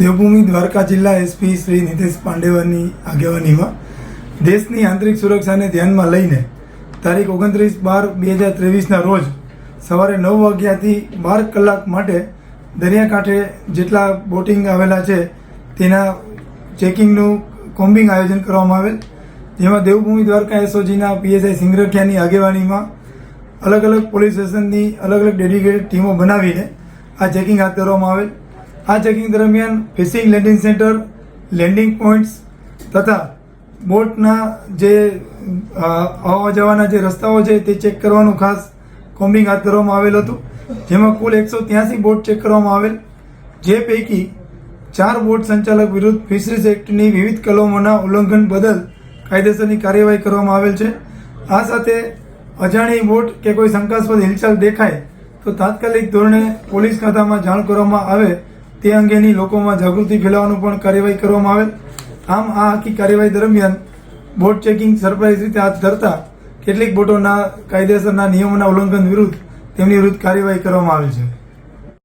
દેવભૂમિ દ્વારકા જિલ્લા એસપી શ્રી નિતેશ પાંડેવાની આગેવાનીમાં. દેશની આંતરિક સુરક્ષાને ધ્યાનમાં લઈને તારીખ ઓગણત્રીસ બાર બે હજાર ત્રેવીસના રોજ સવારે નવ વાગ્યાથી બાર કલાક માટે દરિયાકાંઠે જેટલા બોટિંગ આવેલા છે તેના ચેકિંગનું કોમ્બિંગ આયોજન કરવામાં આવેલ. જેમાં દેવભૂમિ દ્વારકા એસઓજીના પીએસઆઈ સિંગરખિયાની આગેવાનીમાં અલગ અલગ પોલીસ સ્ટેશનની અલગ અલગ ડેડિકેટેડ ટીમો બનાવીને આ ચેકિંગ હાથ ધરવામાં આવેલ. આ ચેકિંગ દરમિયાન fishing landing centre, landing points તથા બોટના જે આવવા જવાના જે રસ્તાઓ છે તે ચેક કરવાનું ખાસ કોમ્બિંગ હાથ ધરવામાં આવેલ હતું. જેમાં કુલ એકસો ત્યાસી બોટ ચેક કરવામાં આવેલ. જે પૈકી ચાર બોટ સંચાલક વિરુદ્ધ ફિશરીઝ એક્ટની વિવિધ કલમોના ઉલ્લંઘન બદલ કાયદેસરની કાર્યવાહી કરવામાં આવેલ છે. આ સાથે અજાણી બોટ કે કોઈ શંકાસ્પદ હિલચાલ દેખાય તો તાત્કાલિક ધોરણે પોલીસ ખાતામાં જાણ કરવામાં આવે તે અંગેની લોકોમાં જાગૃતિ ફેલાવવાનું પણ કાર્યવાહી કરવામાં આવેલ. આમ આ આખી કાર્યવાહી દરમિયાન બોટ ચેકિંગ સરપ્રાઇઝ રીતે હાથ ધરતા કેટલીક બોટોના કાયદેસરના નિયમોના ઉલ્લંઘન વિરુદ્ધ તેમની વિરુદ્ધ કાર્યવાહી કરવામાં આવેલ છે.